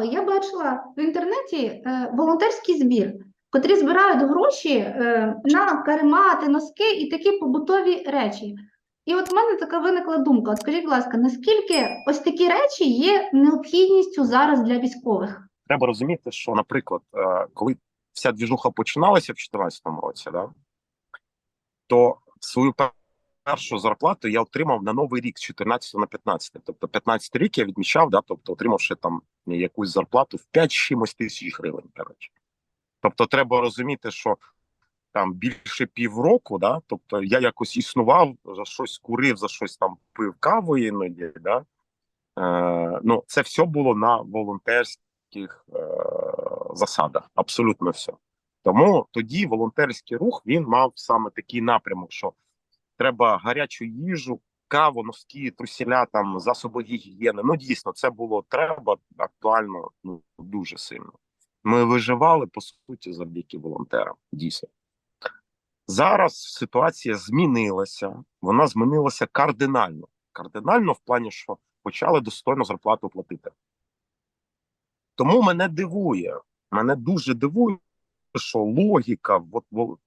цікаве, я бачила в інтернеті е, волонтерський збір, котрі збирають гроші е, на каремати, носки і такі побутові речі. І от в мене така виникла думка: от скажіть, будь ласка, наскільки ось такі речі є необхідністю зараз для військових? треба розуміти, що, наприклад, е, коли вся двіжуха починалася в 2014 році, да, то свою першу зарплату я отримав на новий рік з 14 на 15. Тобто 15 рік я відмічав, да, тобто отримавши там якусь зарплату в 5 чимось тисяч гривень. Коротше. Тобто, треба розуміти, що там більше півроку, да, тобто я якось існував, за щось курив, за щось там пив каву іноді, да. Е, ну, це все було на волонтерських е, засадах, абсолютно все. Тому тоді волонтерський рух він мав саме такий напрямок, що треба гарячу їжу, каву, носки, трусіля, там засоби гігієни. Ну дійсно, це було треба актуально ну дуже сильно. Ми виживали по суті завдяки волонтерам. Дійсно. Зараз ситуація змінилася. Вона змінилася кардинально. Кардинально в плані, що почали достойно зарплату платити. Тому мене дивує, мене дуже дивує, що логіка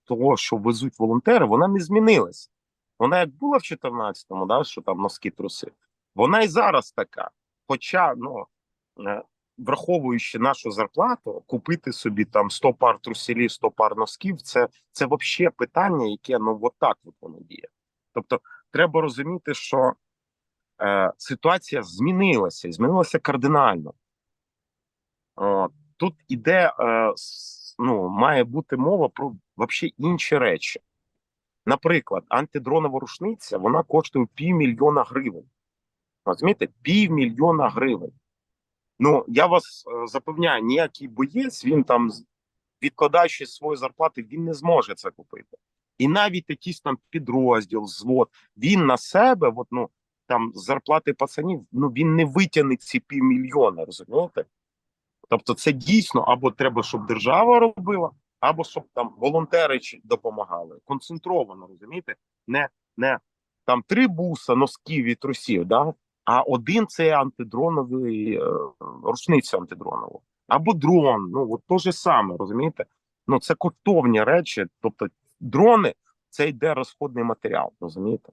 того, що везуть волонтери, вона не змінилась. Вона як була в 14-му, да, що там носки труси, вона і зараз така. Хоча, ну, е, враховуючи нашу зарплату, купити собі там 100 пар труселів, 100 пар носків, це, це взагалі питання, яке ну от от воно діє. Тобто, треба розуміти, що е, ситуація змінилася, змінилася кардинально. От, тут іде, е, ну, має бути мова про взагалі інші речі. Наприклад, антидронова рушниця вона коштує півмільйона гривень. Розумієте, півмільйона гривень. Ну, я вас е, запевняю, ніякий боєць, він там, відкладаючи свої зарплати, він не зможе це купити. І навіть якийсь там підрозділ, звод, він на себе, от, ну, там зарплати пацанів, ну він не витягне ці півмільйона, розумієте? Тобто, це дійсно або треба, щоб держава робила, або щоб там волонтери допомагали. Концентровано, розумієте? Не, не там три буса, носків і трусів, да? а один це антидроновий е, рушниця антидронова. Або дрон. Ну, от то же саме, розумієте? Ну, це коштовні речі. Тобто, дрони це йде розходний матеріал, розумієте?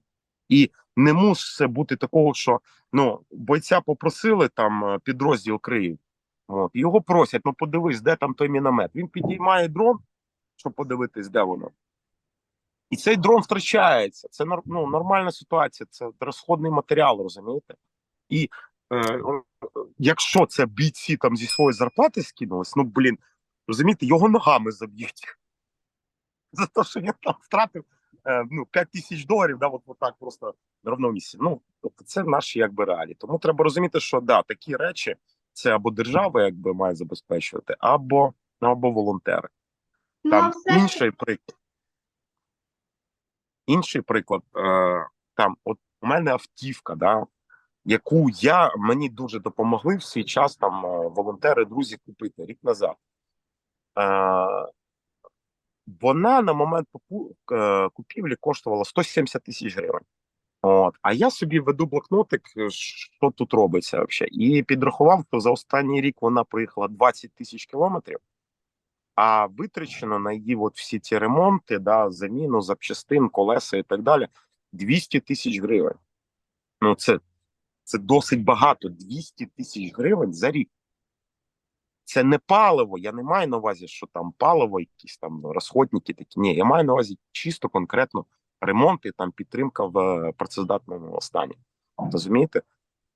І не може бути такого, що ну бойця попросили там е, підрозділ Київ. От його просять: ну подивись, де там той міномет. Він підіймає дрон, щоб подивитись, де воно. І цей дрон втрачається. Це ну, нормальна ситуація, це розходний матеріал, розумієте? І е, якщо це бійці там зі своєї зарплати скинулись, ну блін, розумієте, його ногами заб'ють. За те, що він там втратив е, ну, 5 тисяч доларів, да, от, от так просто на ровному місці. Ну, тобто це наші якби реалії. Тому треба розуміти, що да, такі речі це або держава якби має забезпечувати, або, ну, або волонтери. Ну, Там все ж інший приклад. Інший приклад. Е, там, от у мене автівка, да, яку я мені дуже допомогли в свій час там е, волонтери, друзі купити рік назад. Е, вона на момент е, купівлі коштувала 170 тисяч гривень. От, а я собі веду блокнотик, е, що тут робиться взагалі, і підрахував, що за останній рік вона проїхала 20 тисяч кілометрів, а витрачено на її от всі ці ремонти, да, заміну запчастин, колеса і так далі 200 тисяч гривень. Ну, це, це досить багато. 200 тисяч гривень за рік. Це не паливо. Я не маю на увазі, що там паливо, якісь там розходники такі. Ні, я маю на увазі чисто конкретно ремонт і там підтримка в е, працездатному стані. Розумієте?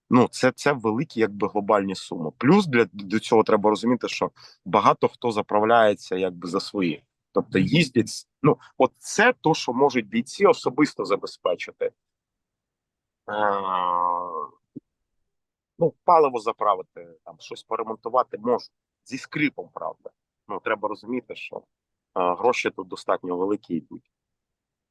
Ну, це, це великі якби глобальні суми. Плюс для до цього треба розуміти, що багато хто заправляється якби за свої. Тобто їздять. Ну, от це то, що можуть бійці особисто забезпечити. Ну, паливо заправити, там щось поремонтувати можуть. Зі скрипом, правда. Ну, треба розуміти, що гроші тут достатньо великі йдуть.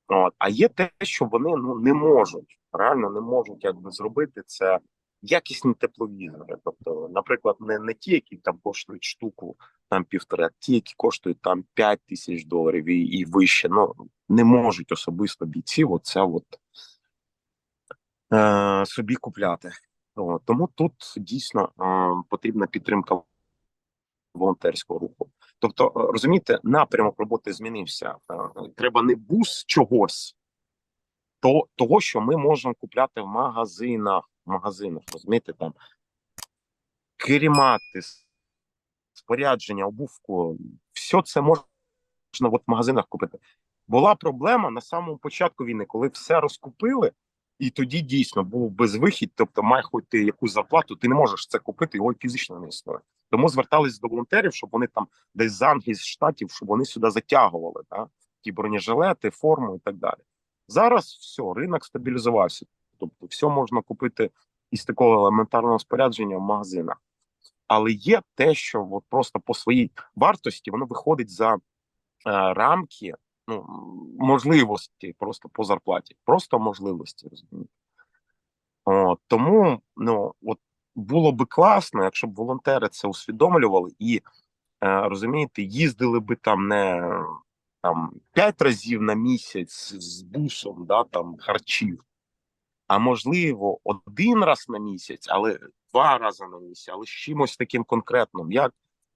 От. А є те, що вони ну, не можуть, реально не можуть якби зробити це якісні тепловізори. Тобто, наприклад, не, не ті, які там коштують штуку там півтори, а ті, які коштують там 5 тисяч доларів і, і вище. Ну не можуть особисто бійці оце от е, собі купляти. От. Тому тут дійсно е, потрібна підтримка волонтерського руху. Тобто, е, розумієте, напрямок роботи змінився. Е, Треба не бус чогось, то того, що ми можемо купляти в магазинах, в магазинах, розумієте, там керімати, спорядження, обувку, все це можна от в магазинах купити. Була проблема на самому початку війни, коли все розкупили, і тоді дійсно був безвихідь, тобто має хоч ти якусь зарплату, ти не можеш це купити, його фізично не існує. Тому звертались до волонтерів, щоб вони там десь з Англії, з штатів, щоб вони сюди затягували да? ті бронежилети, форму і так далі. Зараз все, ринок стабілізувався. Тобто, все можна купити із такого елементарного спорядження в магазинах. Але є те, що от просто по своїй вартості воно виходить за е, рамки ну, можливості просто по зарплаті. Просто можливості, розумієте. Тому ну, от було би класно, якщо б волонтери це усвідомлювали і е, розумієте, їздили би там не там п'ять разів на місяць з бусом, да, там харчів, а можливо, один раз на місяць, але два рази на місяць, але з чимось таким конкретним, як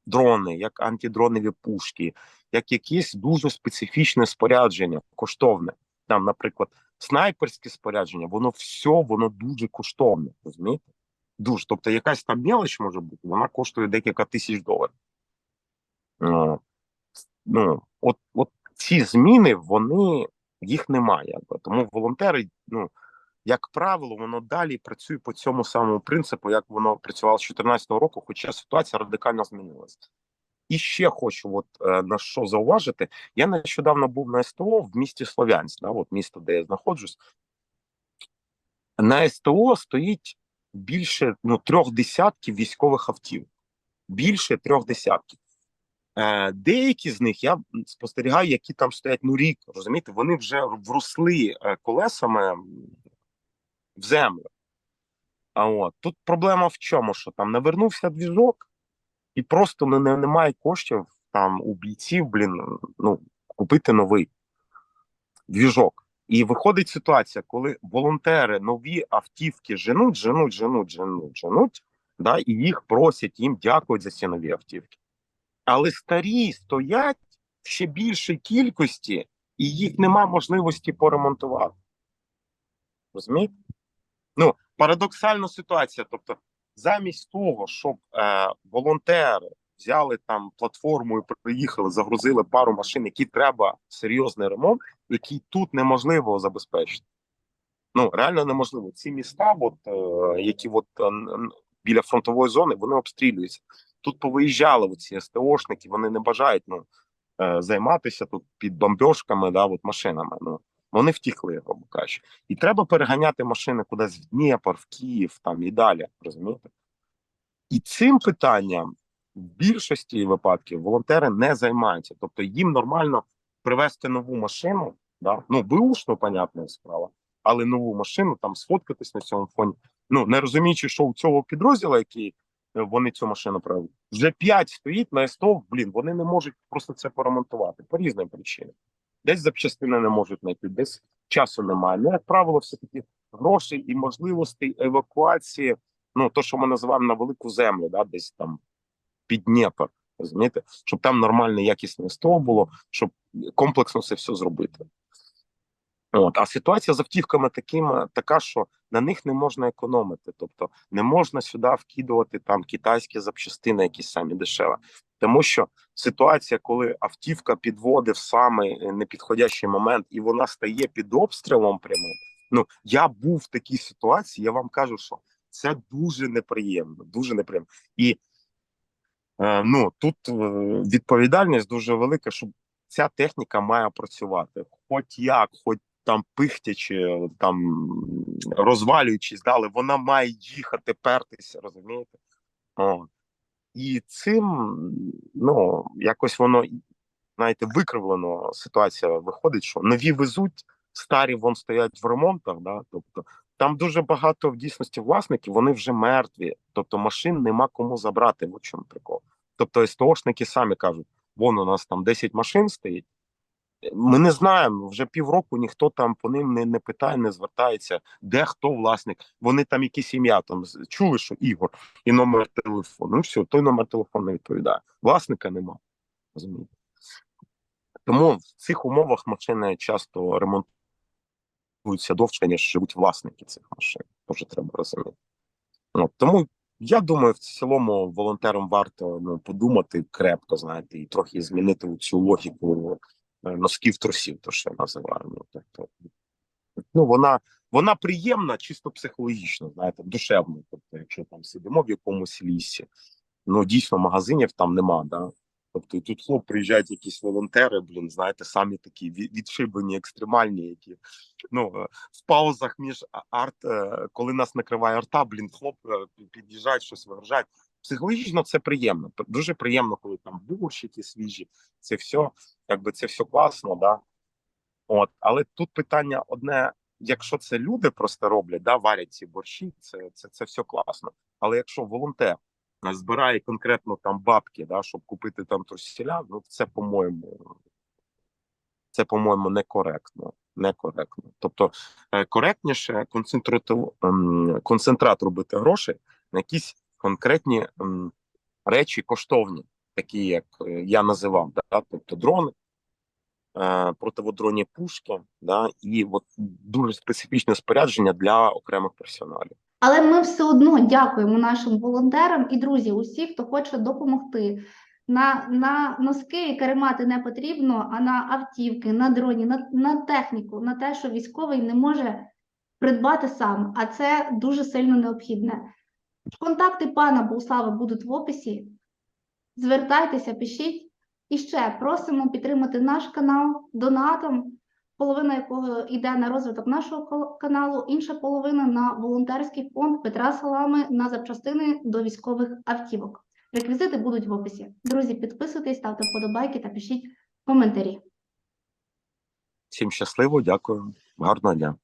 дрони, як антидронові пушки, як якесь дуже специфічне спорядження, коштовне. Там, наприклад, снайперське спорядження, воно все воно дуже коштовне, розумієте? Дуже. Тобто, якась там мелоч може бути, вона коштує декілька тисяч доларів. Е, Ну, от, от ці зміни, вони їх немає. Тому волонтери, ну як правило, воно далі працює по цьому самому принципу, як воно працювало з 2014 року, хоча ситуація радикально змінилася. І ще хочу, от е, на що зауважити. Я нещодавно був на СТО в місті Слов'янськ, да, от місто, де я знаходжусь. На СТО стоїть більше ну, трьох десятків військових автів. Більше трьох десятків. Е, деякі з них я спостерігаю, які там стоять ну рік. Розумієте, вони вже вросли е, колесами в землю. А от тут проблема в чому? Що там навернувся двіжок, і просто не, не, немає коштів там у бійців, блін, ну, купити новий двіжок. І виходить ситуація, коли волонтери нові автівки женуть, женуть, женуть, женуть, женуть, да, і їх просять, їм дякують за ці нові автівки. Але старі стоять в ще більшій кількості, і їх нема можливості поремонтувати. Розумієте? Ну, парадоксальна ситуація. Тобто, замість того, щоб е, волонтери взяли там платформу і приїхали, загрузили пару машин, які треба серйозний ремонт, який тут неможливо забезпечити. Ну, реально неможливо. Ці міста, от, е, які от, е, біля фронтової зони, вони обстрілюються. Тут повиїжджали ці СТОшники, вони не бажають ну, е, займатися тут під бомбьошками, да, от машинами. Ну, вони втікли, грубо кажучи. І треба переганяти машини кудись в Дніпр, в Київ там і далі. Розумієте? І цим питанням в більшості випадків волонтери не займаються. Тобто їм нормально привезти нову машину, да? ну бушну, понятна справа, але нову машину там сфоткатись на цьому фоні. Ну не розуміючи, що у цього підрозділу, який е, вони цю машину привели, вже п'ять стоїть на СТО, блін, вони не можуть просто це поремонтувати по різним причинам. Десь запчастини не можуть знайти, десь часу немає. Ну, як правило, все таки грошей і можливостей евакуації. Ну, то, що ми називаємо на велику землю, да, десь там під Дніпр, розумієте, щоб там нормальне якісне СТО було, щоб комплексно це все зробити. От, а ситуація з автівками такими така, що на них не можна економити, тобто не можна сюди вкидувати там китайські запчастини, якісь самі дешеві. Тому що ситуація, коли автівка підводить в самий непідходящий момент і вона стає під обстрілом прямим. Ну я був в такій ситуації, я вам кажу, що це дуже неприємно, дуже неприємно. І е, ну тут е, відповідальність дуже велика, щоб ця техніка має працювати, хоч як, хоч там пихтячи, там розвалюючись, далі, вона має їхати, пертися, розумієте? О. І цим, ну, якось воно, знаєте, викривлено ситуація виходить, що нові везуть, старі вон стоять в ремонтах, да, тобто там дуже багато в дійсності власників, вони вже мертві, тобто машин нема кому забрати, в чому прикол. Тобто СТОшники самі кажуть, вон у нас там 10 машин стоїть, Ми не знаємо вже півроку. Ніхто там по ним не, не питає, не звертається, де хто власник. Вони там якісь ім'я там чули, що Ігор і номер телефону. Ну все, той номер телефону не відповідає. Власника нема. Розумієте? Тому в цих умовах машини часто ремонтуються довше, ніж живуть власники цих машин. Тоже треба розуміти. От, тому я думаю, в цілому волонтерам варто ну, подумати крепко, знаєте, і трохи змінити цю логіку носків трусів, то що я називаю. Ну, тобто, ну вона, вона приємна, чисто психологічно, знаєте, душевно. Тобто, якщо там сидимо в якомусь лісі, ну дійсно магазинів там нема, да. Тобто і тут хлоп приїжджають якісь волонтери, блін, знаєте, самі такі ві- відшибані, екстремальні, які ну е, в паузах між арт, е, коли нас накриває арта, блін, хлоп е, під'їжджають, щось вигружають. Психологічно це приємно. Дуже приємно, коли там бурщики свіжі, це все, якби це все класно, да. От, але тут питання одне: якщо це люди просто роблять, да, варять ці борщі, це, це, це все класно. Але якщо волонтер збирає конкретно там бабки, да, щоб купити там трусіля, ну це по-моєму, це по-моєму некоректно. Некоректно. Тобто е, коректніше ем, концентрат робити гроші на якісь конкретні ем, речі коштовні, такі як е, я називав, да, тобто дрони, е, противодронні пушки, да, і от дуже специфічне спорядження для окремих персоналів. Але ми все одно дякуємо нашим волонтерам і друзі, усі, хто хоче допомогти. На, на носки і каремати не потрібно, а на автівки, на дроні, на, на техніку, на те, що військовий не може придбати сам, а це дуже сильно необхідне. Контакти пана Богуслава будуть в описі. Звертайтеся, пишіть. І ще просимо підтримати наш канал донатом, половина якого йде на розвиток нашого каналу, інша половина на волонтерський фонд Петра Салами на запчастини до військових автівок. Реквізити будуть в описі. Друзі, підписуйтесь, ставте вподобайки та пишіть коментарі. Всім щасливо, дякую, гарного дня.